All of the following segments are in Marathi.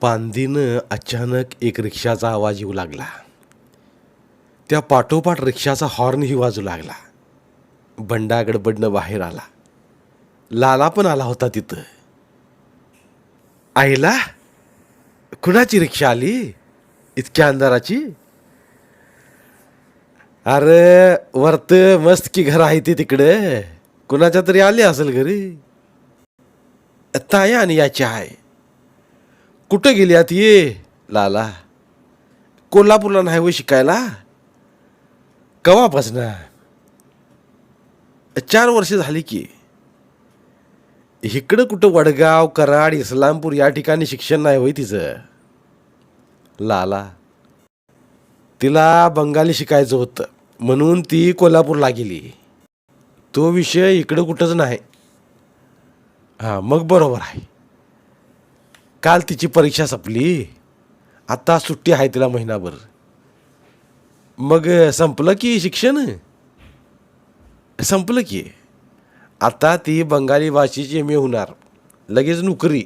पांदीनं अचानक एक रिक्षाचा आवाज येऊ लागला. त्या पाठोपाठ रिक्षाचा हॉर्नही वाजू लागला. बंडा गडबडनं बाहेर आला. लाला पण आला होता तिथं. आईला कुणाची रिक्षा आली? इतक्या अंधाराची? अरे वरत मस्त की घर आहे ते तिकडे. कुणाच्या तरी आली असेल घरी? ताया आणि याची आहे. कुठं गेली आत ये? लाला कोल्हापूरला नाही होय शिकायला? कवापासनं चार वर्ष झाली की. इकडं कुठं वडगाव कराड इस्लामपूर या ठिकाणी शिक्षण नाही होय तिचं? लाला तिला बंगाली शिकायचं होतं म्हणून ती कोल्हापूरला गेली. तो विषय इकडं कुठंच नाही. हां मग बरोबर आहे. काल तिची परीक्षा संपली. आता सुट्टी आहे तिला महिनाभर. मग संपलं की शिक्षण? संपलं की. आता ती बंगाली भाषेची एम ए होणार. लगेच नोकरी.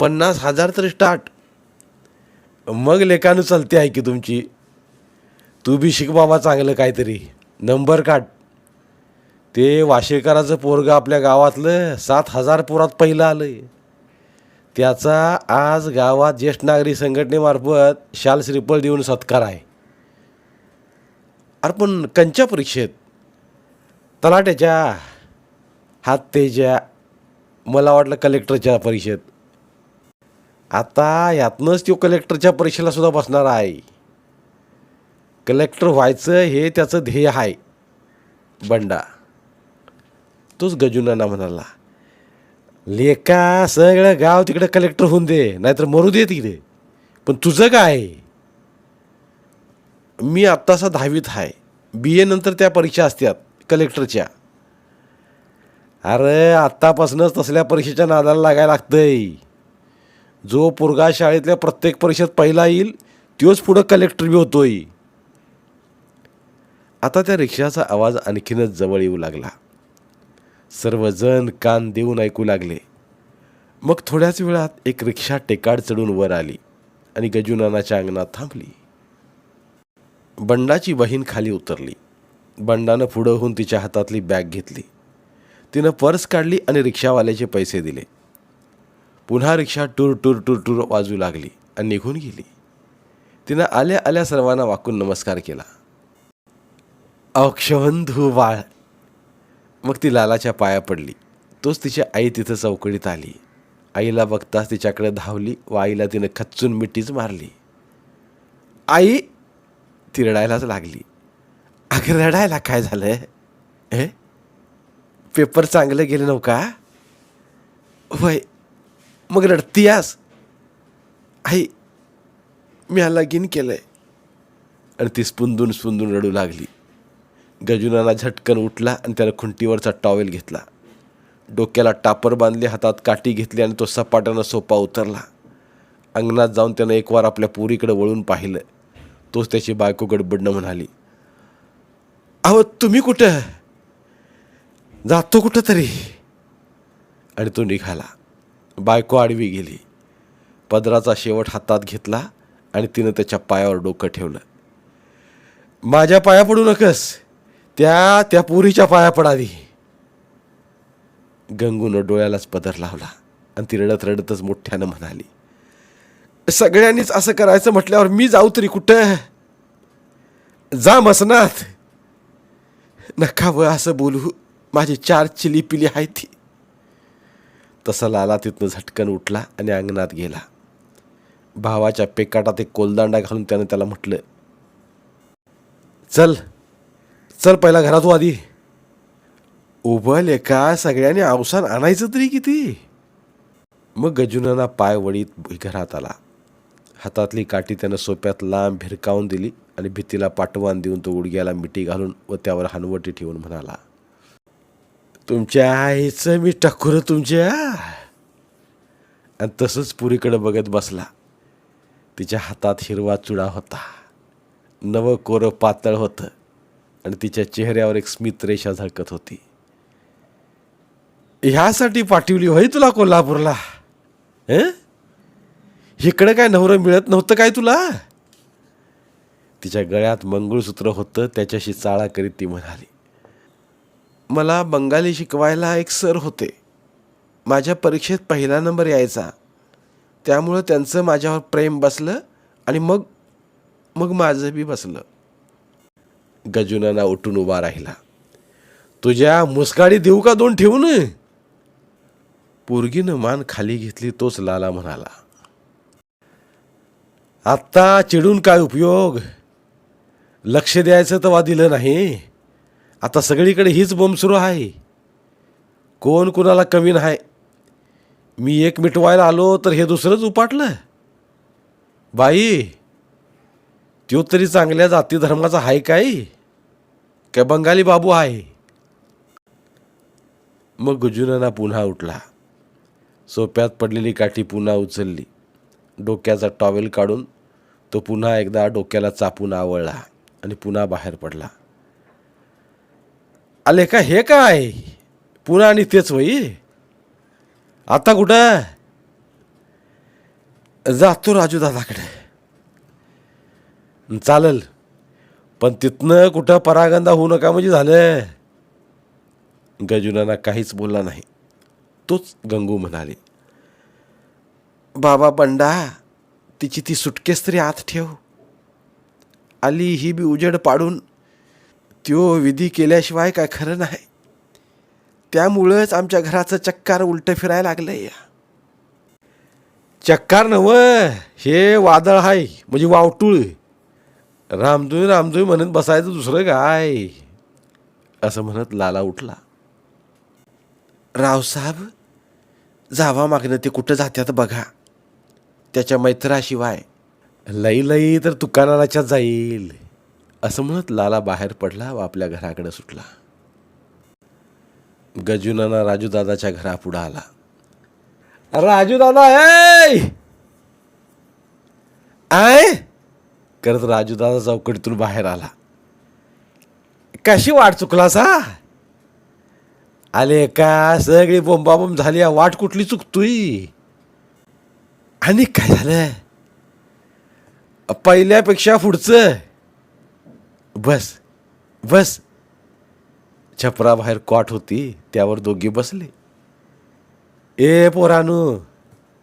पन्नास हजार तर स्टार्ट मग लेखानं चालते आहे की तुमची. तू बी शिक बाबा चांगलं काहीतरी. नंबर काढ. ते वाशेकराचं पोरगं आपल्या गावातलं सात हजार पोरात पहिलं आलंय. त्याचा आज गावात ज्येष्ठ नागरिक संघटनेमार्फत शाल श्रीफळ देऊन सत्कार आहे. अरे पण कंच्या परीक्षेत तलाट्याच्या हातेच्या मला वाटलं कलेक्टरच्या परीक्षेत. आता यातनंच तो कलेक्टरच्या परीक्षेला सुद्धा बसणार आहे. कलेक्टर व्हायचं हे त्याचं ध्येय आहे. बंडा तोच गजुनाना म्हणाला. लेका सगळं गाव तिकडे कलेक्टर होऊन दे नाहीतर मरू दे तिकडे. पण तुझं काय? मी आत्तासा दहावीत आहे बी ए नंतर त्या परीक्षा असतात कलेक्टरच्या अरे आत्तापासूनच तसल्या परीक्षेच्या नादाला लागायला लागतंय. जो पोरगा शाळेतल्या प्रत्येक परीक्षेत पहिला येईल तोच पुढं कलेक्टर बी होतोय. आता त्या रिक्षाचा आवाज आणखीनच जवळ येऊ लागला. सर्वजण कान देऊन ऐकू लागले. मग थोड्याच वेळात एक रिक्षा टेकाड चढून वर आली आणि गजुनानाच्या अंगणात थांबली. बंडाची बहीण खाली उतरली. बंडानं पुढं होऊन तिच्या हातातली बॅग घेतली. तिनं पर्स काढली आणि रिक्षावाल्याचे पैसे दिले. पुन्हा रिक्षा टूर टूर टूर टूर वाजू लागली आणि निघून गेली. तिनं आल्या आल्या सर्वांना वाकून नमस्कार केला. अक्षवंधू बाळ मग ती लालाच्या पाया पडली. तोच तिची आई तिथं चौकडीत आली. आईला बघताच तिच्याकडे धावली व आईला तिनं खच्चून मिठीच मारली. आई! ती रडायलाच लागली. अगं रडायला काय झालं हे? पेपर चांगलं गेले नव का? वय मग रडतीयास? आई मी हा लगीन केलंय. आणि ती स्पुंदून स्पुंदून रडू लागली. गजुनाना झटकन उठला आणि त्यानं खुंटीवरचा टॉवेल घेतला. डोक्याला टापर बांधले हातात काठी घेतली आणि तो सपाट्यानं सोपा उतरला. अंगणात जाऊन त्यानं एक वार आपल्या पुरीकडे वळून पाहिलं. तोच त्याची बायको गडबडणं म्हणाली अहो तुम्ही कुठं? जातो कुठं तरी आणि तो निघाला. बायको आडवी गेली. पदराचा शेवट हातात घेतला आणि तिनं त्याच्या पायावर डोकं ठेवलं. माझ्या पाया पडू नकस. त्या त्या पुरीच्या पाया पडावी. गंगूनं डोळ्यालाच पदर लावला आणि ती रडत रडतच मोठ्यानं म्हणाली सगळ्यांनीच असं करायचं म्हटल्यावर मी जाऊ तरी कुठं? जा मसनात. नका व असं बोलू माझी चार चिली पिली आहे ती. तसा लाला तिथनं झटकन उठला आणि अंगणात गेला. भावाच्या पेकाटात एक कोलदांडा घालून त्यानं त्याला म्हटलं चल चल पहिला घरात हो आधी उभं लेका सगळ्यांनी अवसान आणायचं तरी किती? मग गजुनाना पाय वडीत घरात आला. हातातली काठी त्यानं सोप्यात लांब भिरकावून दिली आणि भीतीला पाठवान देऊन तो गुडघ्याला मिठी घालून व त्यावर हनवटी ठेवून म्हणाला तुमच्या आईचं मी टाकूर तुमच्या. आणि तसंच पुरीकडं बघत बसला. तिच्या हातात हिरवा चुडा होता. नवं कोरं पातळ होतं. आणि तिच्या चेहऱ्यावर एक स्मित रेषा झळकत होती. ह्यासाठी पाठवली होय तुला कोल्हापूरला? हं? इकडं काय नवरं मिळत नव्हतं काय तुला? तिच्या गळ्यात मंगळसूत्र होतं त्याच्याशी चाळा करीत ती म्हणाली मला बंगाली शिकवायला एक सर होते. माझ्या परीक्षेत पहिला नंबर यायचा. त्यामुळं त्यांचं माझ्यावर प्रेम बसलं आणि मग मग माझं बी बसलं. गजुनाना उठून उभा राहिला. तुझ्या मुसकाडी देऊ का दोन ठेवून? पोरगीनं मान खाली घेतली तोच लाला म्हणाला. आत्ता चिडून काय उपयोग? लक्ष द्यायचं तेव्हा दिलं नाही. आता सगळीकडे हीच बोंब सुरू आहे. कोण कुणाला कमी नाही. मी एक मिटवायला आलो तर हे दुसरंच उपाटलं. बाई त्यो तरी चांगल्या जाती धर्माचा आहे काय? काय बंगाली बाबू आहे मग गुजुनाना पुन्हा उठला. सोप्यात पडलेली काठी पुन्हा उचलली. डोक्याचा टॉवेल काढून तो पुन्हा एकदा डोक्याला चापून आवळला आणि पुन्हा बाहेर पडला. आले का हे काय? पुन्हा आणि तेच वई आता कुठं? जातो राजू दादाकडे. चालेल. पण तिथनं कुठं परागंदा होऊ नका म्हणजे झालं गजुनाना काहीच बोलला नाही. तोच गंगू म्हणाले बाबा बंडा तिची ती सुटकेस तरी आत ठेव. आली ही बी उजेड पाडून त्यो विधी केल्याशिवाय काय खरं नाही. त्यामुळंच आमच्या घराचं चक्कार उलटं फिरायला लागलंय. चक्कार नव हे वादळ आहे म्हणजे वावटूळ. रामदुई रामदुई म्हणत बसायचं दुसरं काय? असं म्हणत लाला उठला. रावसाहेब जावा मागणं ते कुठं जात्यात बघा. त्याच्या मैत्राशिवाय. लई लई तर तुकानाच्या जाईल. असं म्हणत लाला बाहेर पडला व आपल्या घराकडे सुटला. गजुनाना राजूदादाच्या घरापुढं आला. राजूदादा आय करत राजूदादा चौकटीतून बाहेर आला. कशी वाट चुकला सा आले का सगळी बोंबाबोंब झाली वाट कुठली चुकतोय? आणि काय झालं? पहिल्यापेक्षा पुढचं. बस बस. छपराबाहेर कॉट होती त्यावर दोघी बसले. ए पोरानू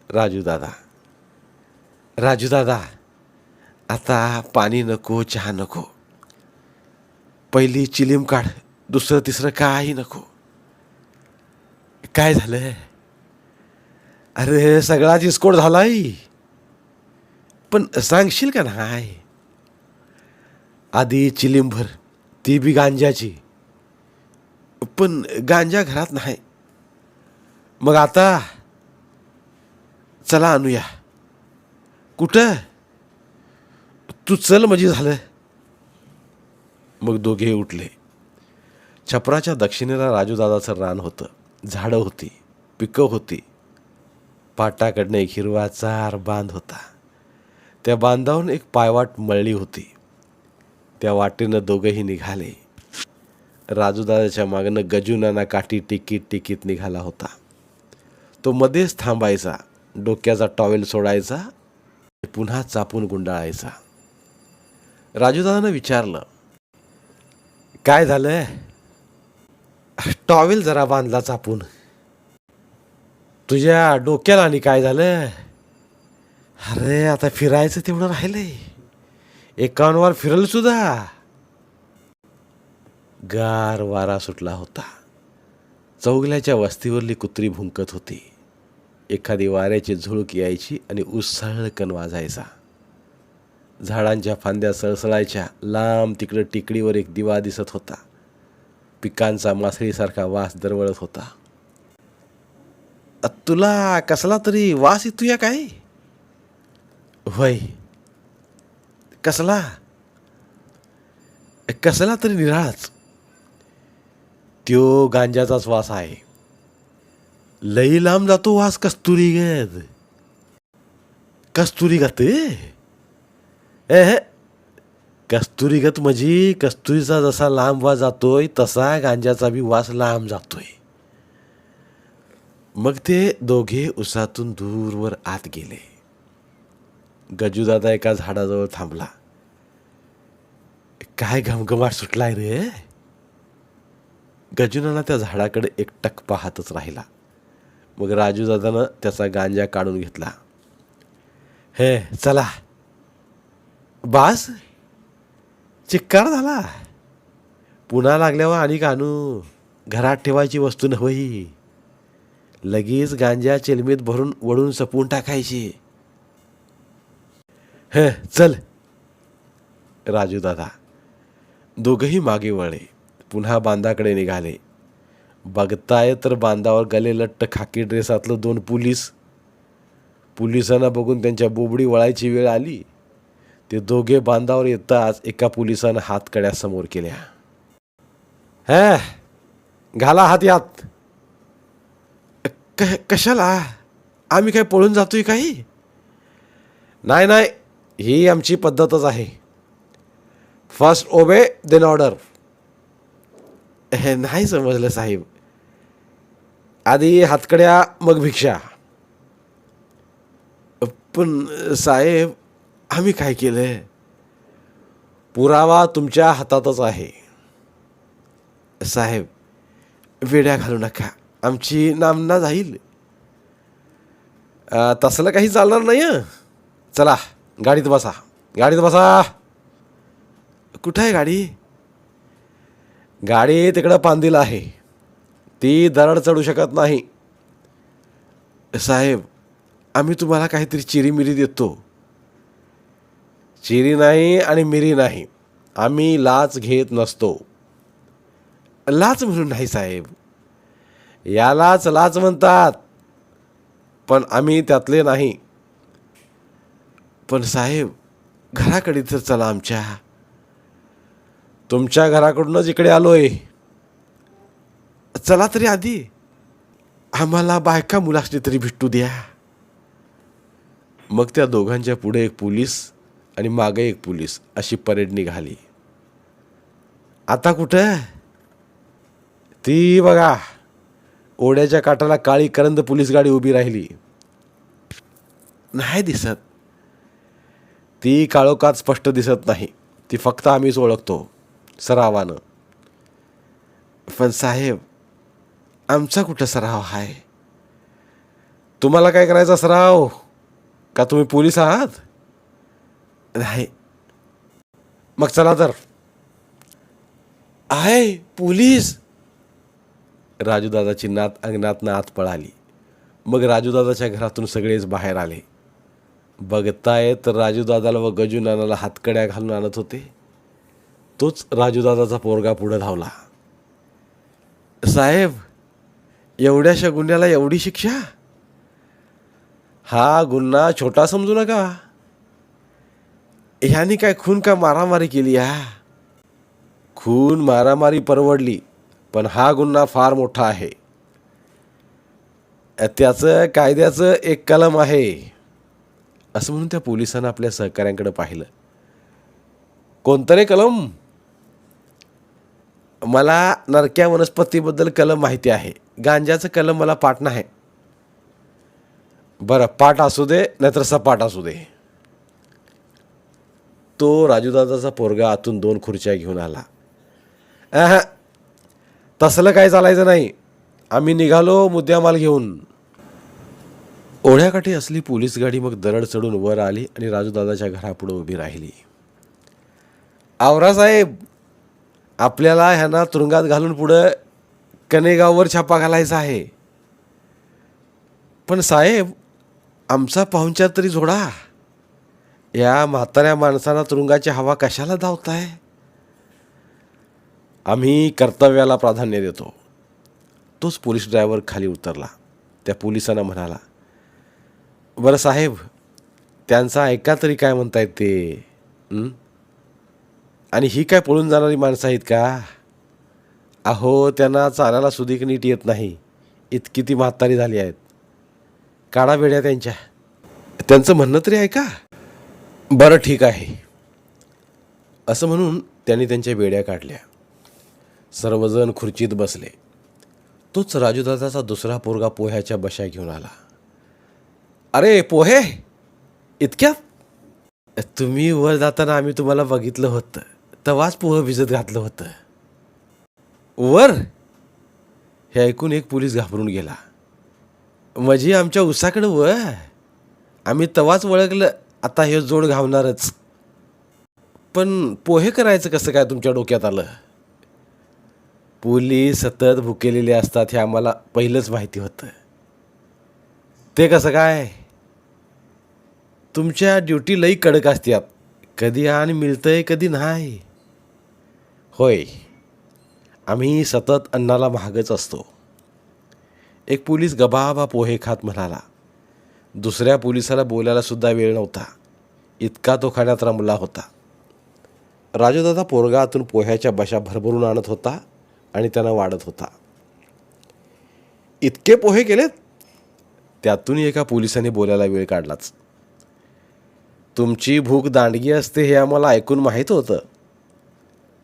राजू दादा राजू दादा आता पाणी नको चहा नको. पहिली चिलीम काढ दुसरं तिसरं काही नको. काय झालं? अरे सगळाच डिस्कोट झालाय. पण सांगशील का नाही? आधी चिलीमभर ती बी गांजाची पण गांजा घरात नाही. मग आता चला आणूया. कुठं? तू चल म्हणजे झालं मग दोघे उठले. छपराच्या दक्षिणेला राजूदादाचं रान होतं. झाडं होती पिकं होती. पाटाकडनं एक हिरवा चार बांध होता. त्या बांधावून एक पायवाट मळली होती. त्या वाटेनं दोघंही निघाले. राजूदादाच्या मागनं गजुनाना काठी टिकीत टिकीत निघाला होता. तो मध्येच थांबायचा. डोक्याचा टॉवेल सोडायचा. पुन्हा चापून गुंडाळायचा. राजूदानं विचारलं काय झालं टॉवेल जरा बांधला चापून. तुझ्या डोक्याला आणि काय झालं अरे आता फिरायचं तेवढं राहिलंय. एकावन्नवार फिरल सुद्धा. गार वारा सुटला होता. चौगल्याच्या वस्तीवरली कुत्री भुंकत होती. एखादी वाऱ्याची झुळूक यायची आणि उसळकन वाजायचा. झाडांच्या फांद्या सळसळायच्या. लांब तिकडं टिकडीवर एक दिवा दिसत होता. पिकांचा मासळीसारखा वास दरवळत होता. तुला कसला तरी वास येतोया काय? वय कसला? कसला तरी निराळाच. त्यो गांजाचाच वास आहे. लई लांब जातो वास कस्तुरी गद. कस्तुरी गाते ए कस्तुरीगत म्हणजे कस्तुरीचा जसा लांब वास जातोय तसा गांजाचा बी वास लांब जातोय. मग ते दोघे उसातून दूरवर आत गेले. गजूदादा एका झाडाजवळ थांबला. काय घमघमाट सुटलाय रे? गजुनाना त्या झाडाकडे एकटक पाहतच राहिला. मग राजूदादानं त्याचा गांजा काढून घेतला. हे चला. बास? चिक्कार झाला. पुन्हा लागल्यावर आणि कानू घरात ठेवायची वस्तू नव्हई लगेच गांजा चिलमीत भरून वळून सपवून टाकायची. ह चल. राजू दादा दोघही मागे वळले. पुन्हा बांधाकडे निघाले. बघताय तर बांधावर गले लट्ट खाकी ड्रेसातलं दोन पोलीस. पोलिसांना बघून त्यांच्या बोबडी वळायची वेळ आली. ते दोघे बांधावर येताच एका पोलिसानं हातकड्या समोर केल्या. हे घाला हात यात. क- कशाला? आम्ही काय पळून जातोय काही? नाही नाही ही आमची पद्धतच आहे. फर्स्ट ओबे देन ऑर्डर. हे नाही समजलं साहेब. आधी हातकड्या मग भिक्षा. पण साहेब आम्ही काय केलं आहे पुरावा तुमच्या हातातच आहे. साहेब वेड्या घालू नका. आमची नामना जाईल. तसलं काही चालणार नाही चला गाडीत बसा. गाडीत बसा. कुठं आहे गाडी? गाडी तिकडं पांदील आहे. ती दरड चढू शकत नाही. साहेब आम्ही तुम्हाला काहीतरी चिरीमिरी देतो. चिरी नाही आणि मिरी नाही. आम्ही लाच घेत नसतो. लाच म्हणून नाही साहेब. यालाच लाच म्हणतात. पण आम्ही त्यातले नाही. पण साहेब घराकडे तर चला आमच्या. तुमच्या घराकडूनच इकडे आलोय. चला तरी आधी. आम्हाला बायका मुलासनी तरी भेटू द्या. मग त्या दोघांच्या पुढे एक पोलीस आणि मागे एक पोलीस अशी परेड निघाली. आता कुठं? ती बघा ओढ्याच्या काठाला काळी करंद पोलीस गाडी उभी राहिली. नाही दिसत. ती काळोखात स्पष्ट दिसत नाही. ती फक्त आम्हीच ओळखतो सरावानं. पण साहेब आमचा कुठं सराव आहे तुम्हाला काय करायचा सराव? का तुम्ही पोलीस आहात? आहे. मग चला तर. आहे पोलीस. राजूदादाची नात अंगणातनं आत पळाली. मग राजूदादाच्या घरातून सगळेच बाहेर आले. बघताय तर राजूदादाला व गजूनानाला हातकड्या घालून आणत होते. तोच राजूदादाचा पोरगा पुढं धावला. साहेब एवढ्याशा गुन्ह्याला एवढी शिक्षा? हा गुन्हा छोटा समजू नका. ह्यानी काय खून का मारामारी केली हा? खून मारामारी परवडली पण हा गुन्हा फार मोठा आहे. त्याचं कायद्याचं एक कलम आहे. असं म्हणून त्या पोलिसांना आपल्या सहकाऱ्यांकडे पाहिलं. कोणतं रे कलम? मला नरक्या वनस्पतीबद्दल कलम माहिती आहे. गांजाचं कलम मला पाठ नाही. बरं पाठ असू दे नाहीतर सपाट असू दे. तो राजूदादाचा पोरगा आतून दोन खुर्च्या घेऊन आला. तसलं काय चालायचं नाही. आम्ही निघालो मुद्द्यामाल घेऊन. ओढ्याकाठी असली पोलीस गाडी मग दरड चढून वर आली आणि राजूदादाच्या घरापुढं उभी राहिली. आवरासाहेब आपल्याला ह्यांना तुरुंगात घालून पुढं कनेगाववर छापा घालायचा आहे. पण साहेब आमचा पाहुणचार तरी जोडा. या म्हाताऱ्या माणसाला तुरुंगाची हवा कशाला धावताय? आम्ही कर्तव्याला प्राधान्य देतो. तोच पोलीस ड्रायव्हर खाली उतरला. त्या पोलिसांना म्हणाला बरं साहेब त्यांचा ऐका तरी काय म्हणतायत ते आणि ही काय पळून जाणारी माणसं आहेत का? अहो त्यांना चालायला सुधीक नीट येत नाही. इतकी ती म्हातारी झाली आहेत. काढा बेड्या त्यांच्या. त्यांचं म्हणणं तरी ऐका. बरं ठीक आहे. असं म्हणून त्यांनी त्यांच्या बेड्या काढल्या. सर्वजण खुर्चीत बसले. तोच राजूदादाचा दुसरा पोरगा पोह्याच्या बशा घेऊन आला. अरे पोहे! इतक्यात तुम्ही वर जाताना आम्ही तुम्हाला बघितलं होतं. तवाच पोहं भिजत घातलं होतं. वर? हे ऐकून एक पोलीस घाबरून गेला. म्हणजे आमच्या उसाकडं व आम्ही तवाच ओळखलं आता हे जोड घावणारच. पण पोहे करायचं कसं काय तुमच्या डोक्यात आलं? पोलीस सतत भुकेलेले असतात हे आम्हाला पहिलंच माहिती होतं. ते कसं काय? तुमच्या ड्युटी लई कडक असतात कधी आणि मिळतंय कधी नाही. होय. आम्ही सतत अन्नाला महागच असतो. एक पोलीस गबाबा पोहे खात म्हणाला दुसऱ्या पोलिसाला बोलायला सुद्धा वेळ नव्हता. इतका तो खाण्यात रमला होता. राजूदादा पोरगातून पोह्याच्या बशा भरभरून आणत होता आणि त्यांना वाढत होता. इतके पोहे केलेत? त्यातून एका पोलिसाने बोलायला वेळ काढलाच. तुमची भूक दांडगी असते हे आम्हाला ऐकून माहीत होतं.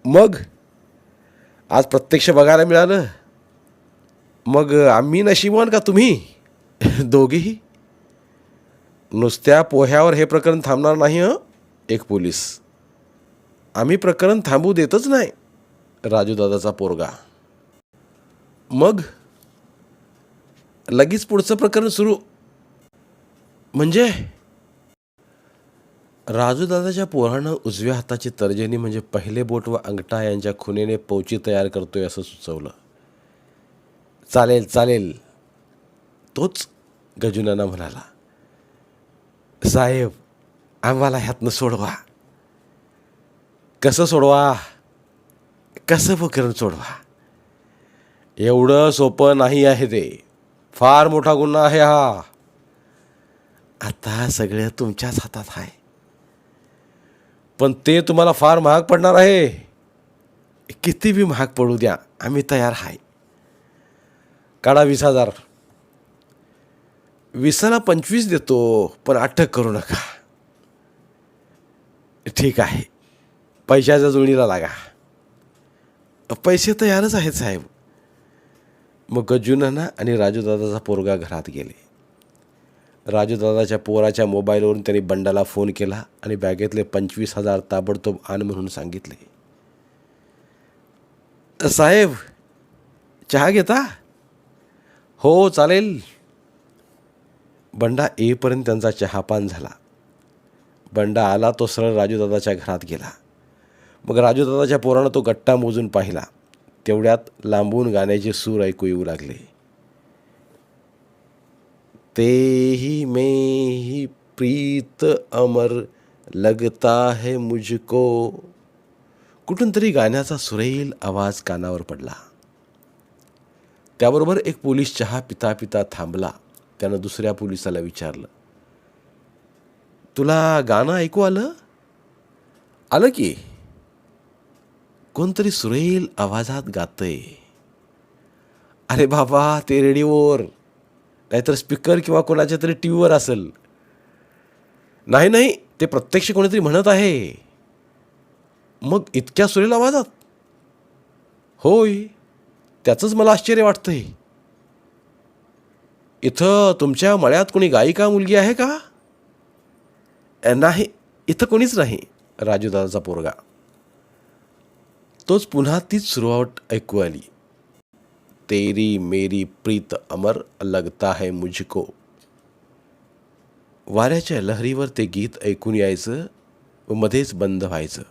मग? आज प्रत्यक्ष बघायला मिळालं. मग आम्ही नशिबवान का तुम्ही? दोघेही? नुसत्या पोह्यावर हे प्रकरण थांबणार नाही हं? एक पोलीस. आम्ही प्रकरण थांबू देतच नाही राजूदादाचा पोरगा. मग? लगेच पुढचं प्रकरण सुरू. म्हणजे? राजूदादाच्या पोरानं उजव्या हाताची तर्जनी म्हणजे पहिले बोट व अंगठा यांच्या खुनेने पौची तयार करतोय असं सुचवलं. चालेल चालेल. तोच गजुनाना म्हणाला. साहेब आम्हाला ह्यातनं सोडवा. कसं सोडवा? कसं प्रकरण सोडवा? एवढं सोपं नाही आहे ते. फार मोठा गुन्हा आहे हा. आता सगळं तुमच्याच हातात आहे. पण ते तुम्हाला फार महाग पडणार आहे. किती बी महाग पडू द्या आम्ही तयार आहे. काढा वीस हजार. विसाला पंचवीस देतो पण अटक करू नका. ठीक आहे. पैशाच्या जुळणीला लागा. पैसे तयारच आहेत साहेब. मग गजुनाना आणि राजूदादाचा पोरगा घरात गेले. राजूदादाच्या पोराच्या मोबाईलवरून त्यांनी बंडाला फोन केला आणि बॅगेतले पंचवीस हजार ताबडतोब आण म्हणून सांगितले. साहेब चहा घेता? हो चालेल. बंडा येईपर्यंत त्यांचा चहापान झाला. बंडा आला तो सरळ राजूदादाच्या घरात गेला. मग राजूदादाच्या पोरानं तो गट्टा मोजून पाहिला. तेवढ्यात लांबून गाण्याचे सूर ऐकू येऊ लागले. तेही मेही प्रीत अमर लगता है मुझको. कुठून तरी गाण्याचा सुरेल आवाज कानावर पडला. त्याबरोबर एक पोलीस चहा पिता पिता थांबला. त्यानं दुसऱ्या पोलिसाला विचारलं. तुला गाणं ऐकू आलं? आलं की? कोणतरी सुरेल आवाजात गातंय. अरे बाबा ते रेडिओवर. नाहीतर स्पीकर किंवा कोणाच्या तरी टी व्हीवर असेल. नाही नाही ते प्रत्यक्ष कोणीतरी म्हणत आहे. मग इतक्या सुरेल आवाजात? होय त्याचंच मला आश्चर्य वाटतंय. इथं तुमच्या मळ्यात कोणी गायिका मुलगी आहे का? नाही इथं कोणीच नाही राजूदादाचा पोरगा. तोच पुन्हा तीच सुरुवात ऐकू आली. तेरी मेरी प्रीत अमर लगता है मुझको. वाऱ्याच्या लहरीवर ते गीत ऐकून यायचं व मध्येच बंद व्हायचं.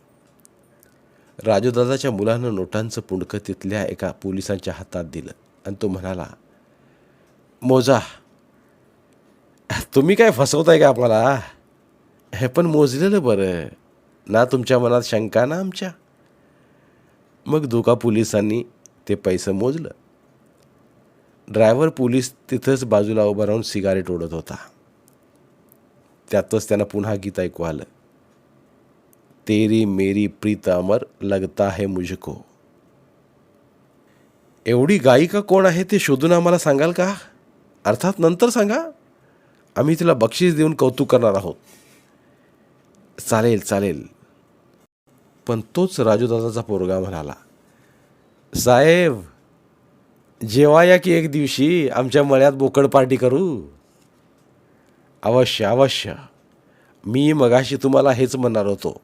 राजूदादाच्या मुलानं नोटांचं पुंडकं तिथल्या एका पोलिसांच्या हातात दिलं आणि तो म्हणाला मोजा. तुम्ही काय फसवताय का आम्हाला? हे पण मोजलेलं बरं. ना तुमच्या मनात शंका ना आमच्या. मग धोका पोलिसांनी ते पैसे मोजलं. ड्रायव्हर पोलीस तिथंच बाजूला उभा राहून सिगारेट ओढत होता. त्यातच त्यांना पुन्हा गीत ऐकू आलं. तेरी मेरी प्रीत अमर लगता है मुझको. एवढी गायिका कोण आहे ते शोधून आम्हाला सांगाल का? अर्थात नंतर सांगा आम्ही तिला बक्षीस देऊन कौतुक करणार आहोत. चालेल चालेल. पण तोच राजूदादाचा पोरगा म्हणाला साहेब जेव्हा या की एक दिवशी आमच्या मळ्यात बोकड पार्टी करू. अवश्य अवश्य. मी मगाशी तुम्हाला हेच म्हणणार होतो.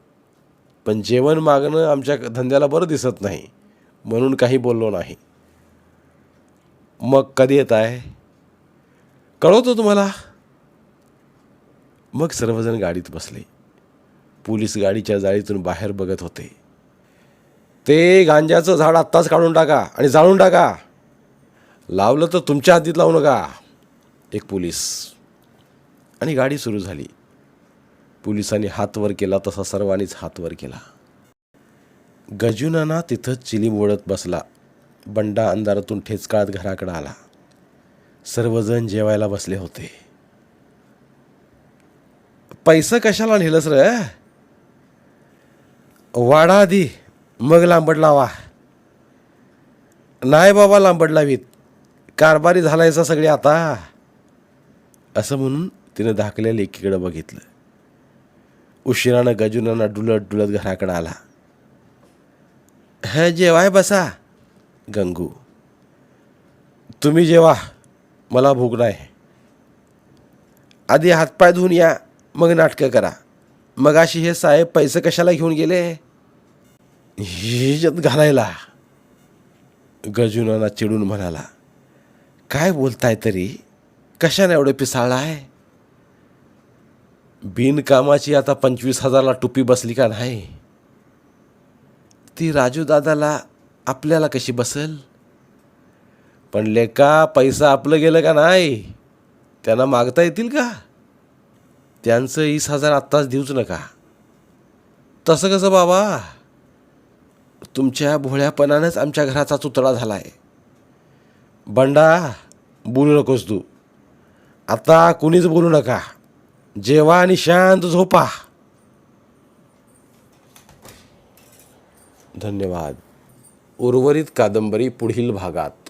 पण जेवण मागणं आमच्या धंद्याला बरं दिसत नाही म्हणून काही बोललो नाही. मग कधी येत आहे कळवतो तुम्हाला? मग सर्वजण गाडीत बसले. पोलीस गाडीच्या जाळीतून बाहेर बघत होते. ते गांजाचं झाड आत्ताच काढून टाका आणि जाळून टाका. लावलं तर तुमच्या हातीत लावू नका. एक पोलीस. आणि गाडी सुरू झाली. पोलिसांनी हात वर केला तसा सर्वांनीच हात वर केला. गजुनाना तिथंच चिलीम ओढत बसला. बंडा अंधारातून ठेचकाळत घराकडे आला. सर्वजण जेवायला बसले होते. पैसा कशाला नेलंस र? वाडा आधी मग लांबड लावा. नाही बाबा लांबड लावीत. कारभारी झालायचा सगळे आता. असं म्हणून तिनं धाकल्या लेकीकडं बघितलं. उशिरानं गजुनाना डुलत डुलत घराकडं आला. हे जेवाय बसा. गंगू. तुम्ही जेवा. मला भोगणं नाही. आधी हातपाय धुवून या मग नाटकं करा. मग अशी हे साहेब पैसे कशाला घेऊन गेले? हिजत घालायला. गजुनाना चिडून म्हणाला काय बोलताय तरी? कशाने एवढं पिसाळला आहे बिनकामाची आता पंचवीस हजारला टुपी बसली का नाही? ती राजू दादाला आपल्याला कशी बसेल? पण लेका पैसा आपलं गेलं का नाही? त्यांना मागता येतील का? त्यांचं वीस हजार आत्ताच देऊच नका. तसं कसं बाबा? तुमच्या भोळ्यापणानेच आमच्या घराचा चुतळा झाला आहे बंडा बोलू नकोस तू. आता कुणीच बोलू नका. जेवा आणि शांत झोपा. धन्यवाद. उर्वरित कादंबरी पुढील भागात.